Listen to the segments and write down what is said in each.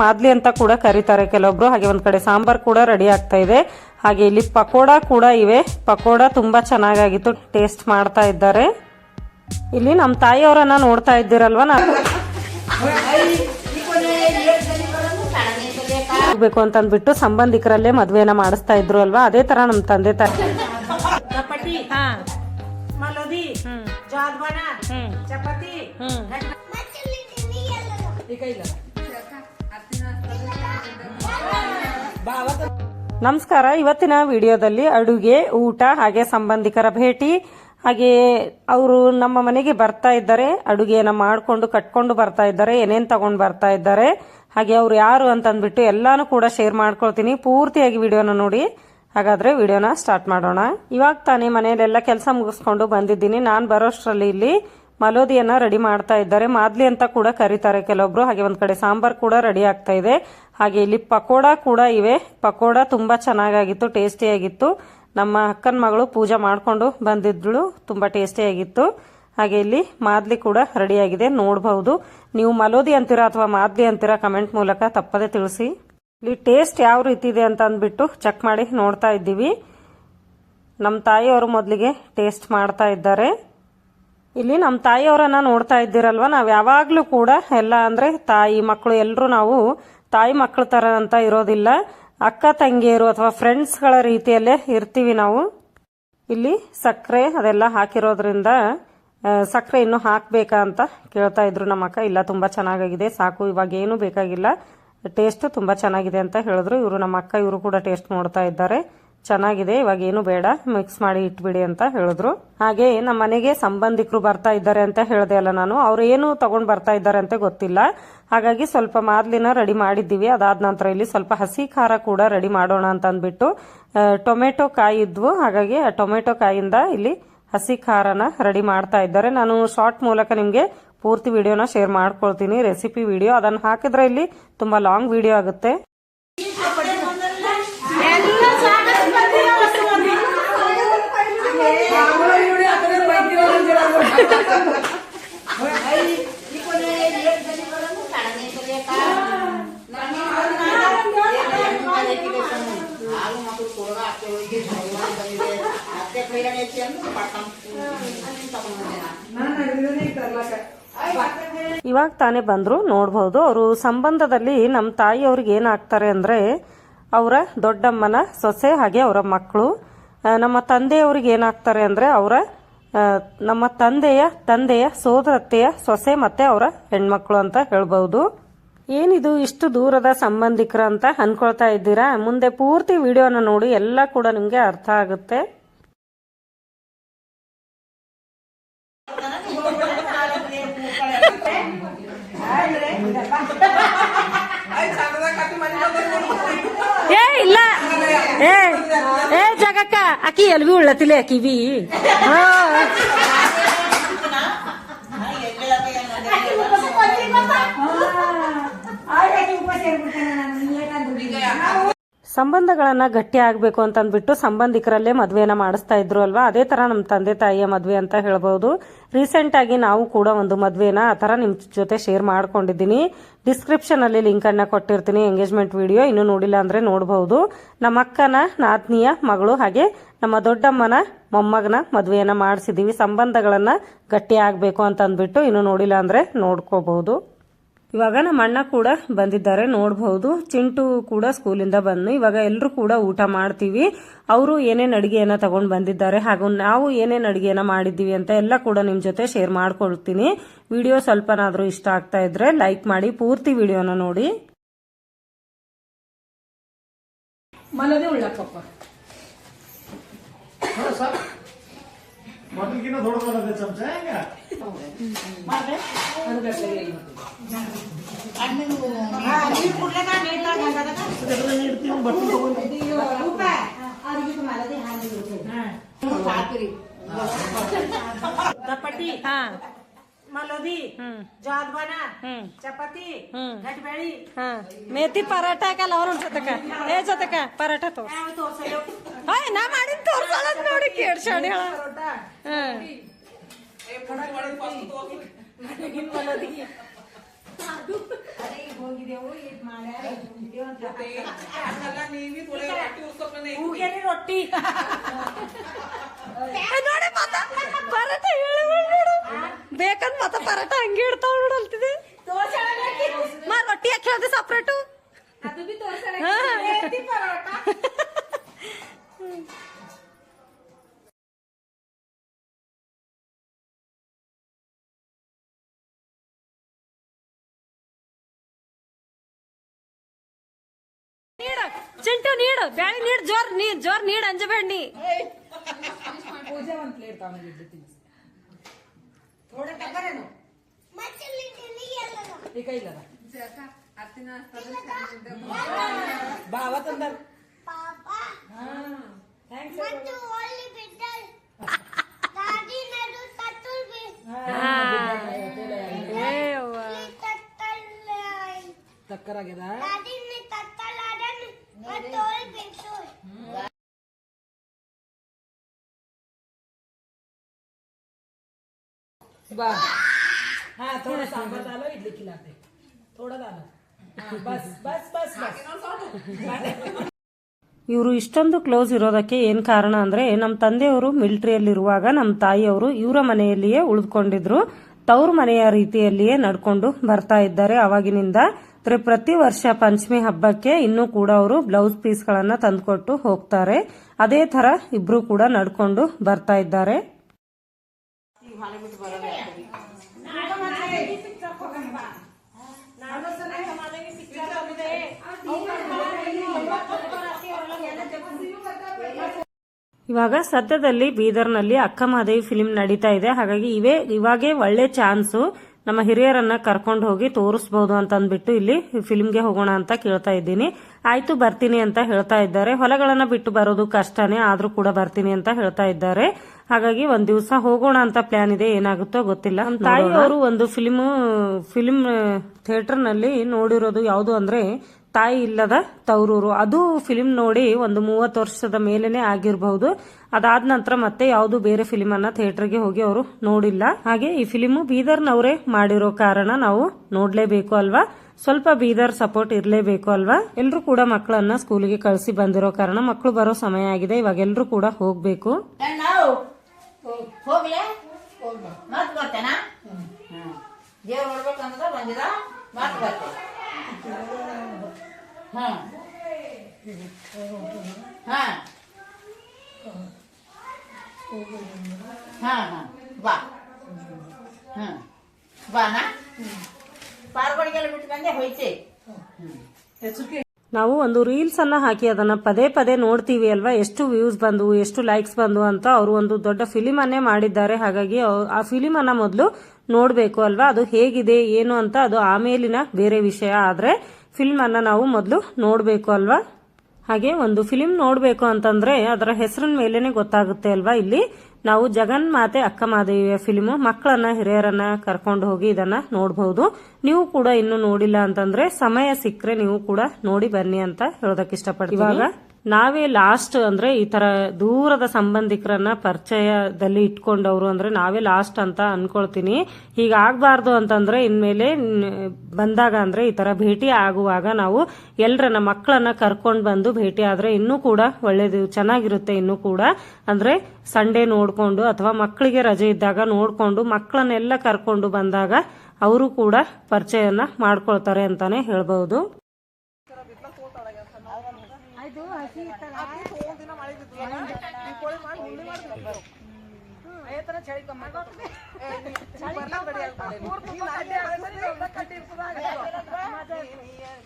ಮಾದ್ಲಿ ಅಂತ ಕೂಡ ಕರೀತಾರೆ. ಕೆಲವೊಬ್ರು ಹಾಗೆ ಒಂದ್ ಕಡೆ ಸಾಂಬಾರ್ ಕೂಡ ರೆಡಿ ಆಗ್ತಾ ಇದೆ. ಹಾಗೆ ಇಲ್ಲಿ ಪಕೋಡ ಕೂಡ ಇವೆ. ಪಕೋಡ ತುಂಬಾ ಚೆನ್ನಾಗಾಗಿತ್ತು ಟೇಸ್ಟ್ ಮಾಡ್ತಾ ಇದ್ದಾರೆ. ಇಲ್ಲಿ ನಮ್ಮ ತಾಯಿಯವರನ್ನ ನೋಡ್ತಾ ಇದ್ದೀರಲ್ವಾ ನಾನು ಬೇಕು ಅಂತ ಅಂದ್ಬಿಟ್ಟು ಸಂಬಂಧಿಕರಲ್ಲೇ ಮದ್ವೆನ ಮಾಡಿಸ್ತಾ ಇದ್ರು ಅಲ್ವಾ? ಅದೇ ತರ ನಮ್ ತಂದೆ ತಾಯಿ ಚಪಾತಿ ನಮಸ್ಕಾರ. ಇವತ್ತಿನ ವಿಡಿಯೋದಲ್ಲಿ ಅಡುಗೆ, ಊಟ ಹಾಗೆ ಸಂಬಂಧಿಕರ ಭೇಟಿ. ಹಾಗೆ ಅವರು ನಮ್ಮ ಮನೆಗೆ ಬರ್ತಾ ಇದ್ದಾರೆ. ಅಡುಗೆಯನ್ನು ಮಾಡಿಕೊಂಡು, ಕಟ್ಕೊಂಡು ಬರ್ತಾ ಇದ್ದಾರೆ. ಏನೇನು ತಗೊಂಡು ಬರ್ತಾ ಇದ್ದಾರೆ. ಹಾಗೆ ಅವ್ರು ಯಾರು ಅಂತಂದ್ಬಿಟ್ಟು ಎಲ್ಲಾನು ಕೂಡ ಶೇರ್ ಮಾಡ್ಕೊಳ್ತೀನಿ. ಪೂರ್ತಿಯಾಗಿ ವಿಡಿಯೋನ ನೋಡಿ. ಹಾಗಾದ್ರೆ ವಿಡಿಯೋನ ಸ್ಟಾರ್ಟ್ ಮಾಡೋಣ. ಇವಾಗ ತಾನೇ ಮನೆಯಲ್ಲೆಲ್ಲ ಕೆಲಸ ಮುಗಿಸ್ಕೊಂಡು ಬಂದಿದ್ದೀನಿ. ನಾನು ಬರೋಷ್ಟರಲ್ಲಿ ಇಲ್ಲಿ ಮಲೋದಿಯನ್ನ ರೆಡಿ ಮಾಡ್ತಾ ಇದ್ದಾರೆ. ಮಾದ್ಲಿ ಅಂತ ಕೂಡ ಕರೀತಾರೆ ಕೆಲವೊಬ್ರು. ಹಾಗೆ ಒಂದ್ ಕಡೆ ಸಾಂಬಾರ್ ಕೂಡ ರೆಡಿ ಆಗ್ತಾ ಇದೆ. ಹಾಗೆ ಇಲ್ಲಿ ಪಕೋಡ ಕೂಡ ಇವೆ. ಪಕೋಡ ತುಂಬಾ ಚೆನ್ನಾಗಾಗಿತ್ತು ಟೇಸ್ಟಿಯಾಗಿತ್ತು ನಮ್ಮ ಅಕ್ಕನ ಮಗಳು ಪೂಜೆ ಮಾಡ್ಕೊಂಡು ಬಂದಿದ್ಳು, ತುಂಬಾ ಟೇಸ್ಟಿಯಾಗಿತ್ತು ಹಾಗೆ ಇಲ್ಲಿ ಮಾದ್ಲಿ ಕೂಡ ರೆಡಿಯಾಗಿದೆ ನೋಡಬಹುದು. ನೀವು ಮಲೋದಿ ಅಂತೀರಾ ಅಥವಾ ಮಾದ್ಲಿ ಅಂತೀರಾ ಕಮೆಂಟ್ ಮೂಲಕ ತಪ್ಪದೆ ತಿಳಿಸಿ. ಇಲ್ಲಿ ಟೇಸ್ಟ್ ಯಾವ ರೀತಿ ಇದೆ ಅಂತ ಅಂದ್ಬಿಟ್ಟು ಚೆಕ್ ಮಾಡಿ ನೋಡ್ತಾ ಇದ್ದೀವಿ. ನಮ್ಮ ತಾಯಿಯವರು ಮೊದಲಿಗೆ ಟೇಸ್ಟ್ ಮಾಡ್ತಾ ಇದ್ದಾರೆ. ಇಲ್ಲಿ ನಮ್ಮ ತಾಯಿಯವರನ್ನ ನೋಡ್ತಾ ಇದ್ದೀರಲ್ವ? ನಾವು ಯಾವಾಗಲೂ ಕೂಡ ಎಲ್ಲ ಅಂದರೆ ತಾಯಿ ಮಕ್ಕಳು ಎಲ್ಲರೂ ನಾವು ತಾಯಿ ಮಕ್ಕಳ ಥರ ಅಂತ ಇರೋದಿಲ್ಲ. ಅಕ್ಕ, ತಂಗಿಯರು ಅಥವಾ ಫ್ರೆಂಡ್ಸ್ಗಳ ರೀತಿಯಲ್ಲೇ ಇರ್ತೀವಿ ನಾವು. ಇಲ್ಲಿ ಸಕ್ಕರೆ ಅದೆಲ್ಲ ಹಾಕಿರೋದ್ರಿಂದ ಸಕ್ಕರೆ ಇನ್ನೂ ಹಾಕಬೇಕಾ ಅಂತ ಕೇಳ್ತಾ ಇದ್ರು ನಮ್ಮ ಅಕ್ಕ. ಇಲ್ಲ, ತುಂಬ ಚೆನ್ನಾಗಿದೆ ಸಾಕು, ಇವಾಗ ಏನೂ ಬೇಕಾಗಿಲ್ಲ. ಟೇಸ್ಟ್ ತುಂಬ ಚೆನ್ನಾಗಿದೆ ಅಂತ ಹೇಳಿದ್ರು. ಇವರು ನಮ್ಮ ಅಕ್ಕ, ಇವರು ಕೂಡ ಟೇಸ್ಟ್ ನೋಡ್ತಾ ಇದ್ದಾರೆ. ಚೆನ್ನಾಗಿದೆ, ಇವಾಗ ಏನು ಬೇಡ ಮಿಕ್ಸ್ ಮಾಡಿ ಇಟ್ಬಿಡಿ ಅಂತ ಹೇಳಿದ್ರು. ಹಾಗೆ ನಮ್ಮ ಮನೆಗೆ ಸಂಬಂಧಿಕರು ಬರ್ತಾ ಇದ್ದಾರೆ ಅಂತ ಹೇಳಿದೆ ಅಲ್ಲ ನಾನು. ಅವ್ರು ಏನು ತಗೊಂಡ್ ಬರ್ತಾ ಇದ್ದಾರೆ ಅಂತ ಗೊತ್ತಿಲ್ಲ. ಹಾಗಾಗಿ ಸ್ವಲ್ಪ ಮಾದ್ಲಿನ ರೆಡಿ ಮಾಡಿದ್ದೀವಿ. ಅದಾದ ನಂತರ ಇಲ್ಲಿ ಸ್ವಲ್ಪ ಹಸಿ ಖಾರ ಕೂಡ ರೆಡಿ ಮಾಡೋಣ ಅಂತ ಅಂದ್ಬಿಟ್ಟು ಟೊಮೆಟೊ ಕಾಯಿ ಇದ್ವು. ಹಾಗಾಗಿ ಆ ಟೊಮೆಟೊ ಕಾಯಿಂದ ಇಲ್ಲಿ ಹಸಿ ಖಾರನ ರೆಡಿ ಮಾಡ್ತಾ ಇದ್ದಾರೆ. ನಾನು ಶಾರ್ಟ್ ಮೂಲಕ ನಿಮಗೆ ಪೂರ್ತಿ ವಿಡಿಯೋನ ಶೇರ್ ಮಾಡ್ಕೊಳ್ತೀನಿ. ರೆಸಿಪಿ ವಿಡಿಯೋ ಅದನ್ನ ಹಾಕಿದ್ರೆ ಇಲ್ಲಿ ತುಂಬಾ ಲಾಂಗ್ ವಿಡಿಯೋ ಆಗುತ್ತೆ. ಇವಾಗ ತಾನೇ ಬಂದ್ರು ನೋಡ್ಬಹುದು ಅವರು ಸಂಬಂಧದಲ್ಲಿ ನಮ್ಮ ತಾಯಿಯವ್ರಿಗೆ ಏನಾಗ್ತಾರೆ ಅಂದ್ರೆ ಅವರ ದೊಡ್ಡಮ್ಮನ ಸೊಸೆ ಹಾಗೆ ಅವರ ಮಕ್ಕಳು. ನಮ್ಮ ತಂದೆಯವ್ರಿಗೆ ಏನಾಗ್ತಾರೆ ಅಂದ್ರೆ ಅವರ ನಮ್ಮ ತಂದೆಯ ತಂದೆಯ ಸೋದರತ್ತೆಯ ಸೊಸೆ ಮತ್ತೆ ಅವರ ಹೆಣ್ಮಕ್ಳು ಅಂತ ಹೇಳ್ಬಹುದು. ಏನಿದು ಇಷ್ಟು ದೂರದ ಸಂಬಂಧಿಕರ ಅಂತ ಅನ್ಕೊಳ್ತಾ ಇದ್ದೀರಾ? ಮುಂದೆ ಪೂರ್ತಿ ವಿಡಿಯೋನ ನೋಡಿ, ಎಲ್ಲ ಕೂಡ ನಿಮಗೆ ಅರ್ಥ ಆಗುತ್ತೆ. അക്കി എൽവി ഉള്ളത്തിലാക്കി വി ആ ಸಂಬಂಧಗಳನ್ನ ಗಟ್ಟಿ ಆಗ್ಬೇಕು ಅಂತ ಅಂದ್ಬಿಟ್ಟು ಸಂಬಂಧಿಕರಲ್ಲೇ ಮದ್ವೆನ ಮಾಡಿಸ್ತಾ ಇದ್ರು ಅಲ್ವಾ? ಅದೇ ತರ ನಮ್ಮ ತಂದೆ ತಾಯಿಯ ಮದುವೆ ಅಂತ ಹೇಳ್ಬಹುದು ರೀಸೆಂಟ್ ಆಗಿ ನಾವು ಕೂಡ ಒಂದು ಮದುವೆನ ಆ ತರ ನಿಮ್ ಜೊತೆ ಶೇರ್ ಮಾಡ್ಕೊಂಡಿದ್ದೀನಿ. ಡಿಸ್ಕ್ರಿಪ್ಷನ್ ಅಲ್ಲಿ ಲಿಂಕ್ ಅನ್ನ ಕೊಟ್ಟಿರ್ತೀನಿ ಎಂಗೇಜ್ಮೆಂಟ್ ವಿಡಿಯೋ ಇನ್ನು ನೋಡಿಲ್ಲ ಅಂದ್ರೆ ನೋಡಬಹುದು ನಮ್ಮ ಅಕ್ಕನ, ನಾತ್ನಿಯ ಮಗಳು ಹಾಗೆ ನಮ್ಮ ದೊಡ್ಡಮ್ಮನ, ಮೊಮ್ಮಗನ ಮದ್ವೆಯನ್ನ ಮಾಡಿಸಿದೀವಿ. ಸಂಬಂಧಗಳನ್ನ ಗಟ್ಟಿ ಆಗ್ಬೇಕು ಅಂತ ಅಂದ್ಬಿಟ್ಟು ಇನ್ನು ನೋಡಿಲ್ಲ ಅಂದ್ರೆ ನೋಡ್ಕೋಬಹುದು. ಇವಾಗ ನಮ್ಮ ಅಣ್ಣ ಕೂಡ ಬಂದಿದ್ದಾರೆ ನೋಡಬಹುದು ಚಿಂಟು ಕೂಡ ಸ್ಕೂಲಿಂದ ಬಂದು ಇವಾಗ ಎಲ್ಲರೂ ಕೂಡ ಊಟ ಮಾಡ್ತೀವಿ. ಅವರು ಏನೇನು ಅಡಿಗೆಯನ್ನ ತಗೊಂಡು ಬಂದಿದ್ದಾರೆ ಹಾಗೂ ನಾವು ಏನೇನು ಅಡಿಗೆಯನ್ನ ಮಾಡಿದ್ದೀವಿ ಅಂತ ಎಲ್ಲ ಕೂಡ ನಿಮ್ಮ ಜೊತೆ ಶೇರ್ ಮಾಡ್ಕೊಳ್ತೀನಿ. ವಿಡಿಯೋ ಸ್ವಲ್ಪನಾದರೂ ಇಷ್ಟ ಆಗ್ತಾ ಇದ್ರೆ ಲೈಕ್ ಮಾಡಿ, ಪೂರ್ತಿ ವಿಡಿಯೋನ ನೋಡಿ. ಮನದೇ ಉಳ್ಳಕ್ಕಪ್ಪ ಮಟನ್ಗಿನ್ನ ದೊಡ್ಡದಲ್ಲ ಚಮಚ ಹೆಂಗ ಮಾಡ್ರೆ ಅದು ಸರಿ ಇಡ್ತೀವಿ ಬಟ್ಟೆ ತಗೊಂಡು ಚಪಾತಿ ಮಲೋದಿ ಜಾದ್ವಾನ ಚಪಾತಿ ಗಟ್ಬೇಳಿ ಮೇತಿ ಪರಾಟ ಹಾಕಲ್ಲ ಅವ್ರ ಜೊತೆಕ ಏ ಜೊತೆಕ ಪರಾಟ ತೋ ತೋರ್ಸಲು ನಾ ಮಾಡಿನ ತೋರ್ಸಲ್ಲ ನೋಡಿ ಕೇಳ್ಸಾಣಿ ಹೂಗೆರೆ ರೊಟ್ಟಿ ನೋಡಿ ಮತ್ತ ಪರಟ ಹೇಳಿ ನೋಡು. ಬೇಕಂದ್ ಮತ್ತ ಪರಟ ಹಂಗೆ ಇಡ್ತಾವ ನೋಡಲ್ತಿದೆ ಮಾ ರೊಟ್ಟಿ ಹಾಕಿ ಹೇಳ್ದೆ ಸಪ್ರೇಟು ನೀಡು ಚಿಂಟು ನೀಡು ಬ್ಯಾಳಿ ನೀಡು ಜೋರ್ ನೀ ಜೋರ್ ನೀಡು ಅಂಜಬೇಡ ನೀ ಬಾವ ತಂದಾರ ಮತ್ತು ಒಳ್ಳೆ ಬಿದ್ದಲ್ ದಾದಿ ನಡು ತತ್ತುಲ್ ಬಿ ತತ್ತಲ್ ತಕ್ಕರಾಗ್ಯದ ದಾದಿ ನಿ ತತ್ತಲ್ ಅದನ್ ಮತ್ತು ಒಳ್ಳೆ ಬಿದ್ದು बा हाँ थोड़ा सांभर डालो इडली खिलाते थोड़ा डालो हाँ, बस बस बस बस ಇವರು ಇಷ್ಟೊಂದು ಕ್ಲೋಸ್ ಇರೋದಕ್ಕೆ ಏನ್ ಕಾರಣ ಅಂದ್ರೆ ನಮ್ಮ ತಂದೆಯವರು ಮಿಲಿಟರಿಯಲ್ಲಿರುವಾಗ ನಮ್ಮ ತಾಯಿಯವರು ಇವರ ಮನೆಯಲ್ಲಿಯೇ ಉಳಿದುಕೊಂಡಿದ್ರು ತವ್ರ ಮನೆಯ ರೀತಿಯಲ್ಲಿಯೇ ನಡ್ಕೊಂಡು ಬರ್ತಾ ಇದ್ದಾರೆ ಅವಾಗಿನಿಂದ ಅಂದ್ರೆ ಪ್ರತಿ ವರ್ಷ ಪಂಚಮಿ ಹಬ್ಬಕ್ಕೆ ಇನ್ನೂ ಕೂಡ ಅವರು ಬ್ಲೌಸ್ ಪೀಸ್ಗಳನ್ನ ತಂದುಕೊಟ್ಟು ಹೋಗ್ತಾರೆ. ಅದೇ ತರ ಇಬ್ರು ಕೂಡ ನಡ್ಕೊಂಡು ಬರ್ತಾ ಇದ್ದಾರೆ. ಇವಾಗ ಸದ್ಯದಲ್ಲಿ ಬೀದರ್ನಲ್ಲಿ ಅಕ್ಕಮಹಾದೇವಿ ಫಿಲ್ಮ್ ನಡೀತಾ ಇದೆ. ಹಾಗಾಗಿ ಇವೇ, ಇವಾಗೇ ಒಳ್ಳೆ ಚಾನ್ಸು. ನಮ್ಮ ಹಿರಿಯರನ್ನ ಕರ್ಕೊಂಡು ಹೋಗಿ ತೋರಿಸಬಹುದು ಅಂತ ಅಂದ್ಬಿಟ್ಟು ಇಲ್ಲಿ ಫಿಲ್ಮ್ಗೆ ಹೋಗೋಣ ಅಂತ ಕೇಳ್ತಾ ಇದ್ದೀನಿ. ಆಯ್ತು, ಬರ್ತೀನಿ ಅಂತ ಹೇಳ್ತಾ ಇದ್ದಾರೆ. ಹೊಲಗಳನ್ನ ಬಿಟ್ಟು ಬರೋದು ಕಷ್ಟನೇ, ಆದ್ರೂ ಕೂಡ ಬರ್ತೀನಿ ಅಂತ ಹೇಳ್ತಾ ಇದ್ದಾರೆ. ಹಾಗಾಗಿ ಒಂದ್ ದಿವಸ ಹೋಗೋಣ ಅಂತ ಪ್ಲಾನ್ ಇದೆ. ಏನಾಗುತ್ತೋ ಗೊತ್ತಿಲ್ಲ. ತಾಯಿ ಅವರು ಒಂದು ಫಿಲ್ಮ್ ಫಿಲ್ಮ್ ಥಿಯೇಟರ್ನಲ್ಲಿ ನೋಡಿರೋದು ಯಾವುದು ಅಂದ್ರೆ ತಾಯಿ ಇಲ್ಲದ ತವರೂರು. ಅದು ಫಿಲಿಂ ನೋಡಿ ಒಂದು ಮೂವತ್ತು ವರ್ಷದ ಮೇಲೇನೆ ಆಗಿರಬಹುದು. ಅದಾದ ನಂತರ ಮತ್ತೆ ಯಾವುದು ಬೇರೆ ಫಿಲಿಮನ್ನು ಥಿಯೇಟರ್ಗೆ ಹೋಗಿ ಅವರು ನೋಡಿಲ್ಲ. ಹಾಗೆ ಈ ಫಿಲಿಮು ಬೀದರ್ನವರೇ ಮಾಡಿರೋ ಕಾರಣ ನಾವು ನೋಡ್ಲೇಬೇಕು ಅಲ್ವಾ? ಸ್ವಲ್ಪ ಬೀದರ್ ಸಪೋರ್ಟ್ ಇರಲೇಬೇಕು ಅಲ್ವಾ? ಎಲ್ಲರೂ ಕೂಡ ಮಕ್ಕಳನ್ನ ಸ್ಕೂಲಿಗೆ ಕಳಿಸಿ ಬಂದಿರೋ ಕಾರಣ ಮಕ್ಕಳು ಬರೋ ಸಮಯ ಆಗಿದೆ. ಇವಾಗ ಎಲ್ಲರೂ ಕೂಡ ಹೋಗ್ಬೇಕು. ಬಂದಿದ ನಾವು ಒಂದು ರೀಲ್ಸ್ ಅನ್ನ ಹಾಕಿ ಅದನ್ನ ಪದೇ ಪದೇ ನೋಡ್ತೀವಿ ಅಲ್ವಾ? ಎಷ್ಟು ವ್ಯೂಸ್ ಬಂದು ಎಷ್ಟು ಲೈಕ್ಸ್ ಬಂದು ಅಂತ ಅವರು ಒಂದು ದೊಡ್ಡ ಫಿಲಿಮ್ ಅನ್ನೇ ಮಾಡಿದ್ದಾರೆ. ಹಾಗಾಗಿ ಆ ಫಿಲಿಮ್ ಅನ್ನ ಮೊದಲು ನೋಡಬೇಕು ಅಲ್ವಾ? ಅದು ಹೇಗಿದೆ, ಏನು ಅಂತ ಅದು ಆಮೇಲಿನ ಬೇರೆ ವಿಷಯ. ಆದ್ರೆ ಫಿಲ್ಮ್ ಅನ್ನ ನಾವು ಮೊದಲು ನೋಡಬೇಕು ಅಲ್ವಾ? ಹಾಗೆ ಒಂದು ಫಿಲಿಂ ನೋಡಬೇಕು ಅಂತಂದ್ರೆ ಅದರ ಹೆಸರಿನ ಮೇಲೇನೆ ಗೊತ್ತಾಗುತ್ತೆ ಅಲ್ವಾ? ಇಲ್ಲಿ ನಾವು ಜಗನ್ಮಾತೆ ಅಕ್ಕ ಮಾದೇವಿಯ ಫಿಲಿಮು, ಮಕ್ಕಳನ್ನ, ಹಿರಿಯರನ್ನ ಕರ್ಕೊಂಡು ಹೋಗಿ ಇದನ್ನ ನೋಡಬಹುದು ನೀವು ಕೂಡ ಇನ್ನು ನೋಡಿಲ್ಲ ಅಂತಂದ್ರೆ ಸಮಯ ಸಿಕ್ಕರೆ ನೀವು ಕೂಡ ನೋಡಿ ಬನ್ನಿ ಅಂತ ಹೇಳೋದಕ್ಕೆ ಇಷ್ಟಪಡ್ತೀವಿ ಇವಾಗ ನಾವೇ ಲಾಸ್ಟ್ ಅಂದ್ರೆ ಈ ತರ ದೂರದ ಸಂಬಂಧಿಕರನ್ನ ಪರಿಚಯದಲ್ಲಿ ಇಟ್ಕೊಂಡವರು ಅಂದ್ರೆ ನಾವೇ ಲಾಸ್ಟ್ ಅಂತ ಅನ್ಕೊಳ್ತೀನಿ. ಹೀಗಾಗಬಾರ್ದು ಅಂತಂದ್ರೆ ಇನ್ಮೇಲೆ ಬಂದಾಗ ಅಂದ್ರೆ ಈ ತರ ಭೇಟಿ ಆಗುವಾಗ ನಾವು ಎಲ್ಲರನ್ನ ಮಕ್ಕಳನ್ನ ಕರ್ಕೊಂಡು ಬಂದು ಭೇಟಿ ಆದ್ರೆ ಇನ್ನೂ ಕೂಡ ಒಳ್ಳೇದು, ಚೆನ್ನಾಗಿರುತ್ತೆ ಇನ್ನೂ ಕೂಡ. ಅಂದ್ರೆ ಸಂಡೇ ನೋಡ್ಕೊಂಡು ಅಥವಾ ಮಕ್ಕಳಿಗೆ ರಜೆ ಇದ್ದಾಗ ನೋಡ್ಕೊಂಡು ಮಕ್ಕಳನ್ನೆಲ್ಲ ಕರ್ಕೊಂಡು ಬಂದಾಗ ಅವರು ಕೂಡ ಪರಿಚಯನ ಮಾಡ್ಕೊಳ್ತಾರೆ ಅಂತಾನೆ ದಿನ ಮಳೆ ಮಾಡಿ ಹುಣ್ಣಿ ಮಾಡ್ಬೇಕು ತರ ಚಳಿ ಕಮ್ಮಿ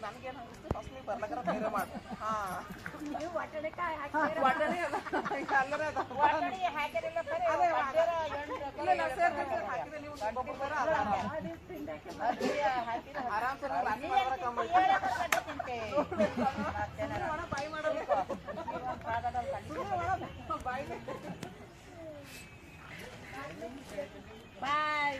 ನನಗೇನು ಅನಿಸ್ತು ಫಸ್ಟ್ ಹಾ ನೀವು ವಾಟಣೆ ಹಾಕಿ ಅಲ್ಲರೇ ವಾಟಣೆ ಹಾಕಿರಲ್ಲ ಹೇಳ್ಬಹುದು ಬಾಯ್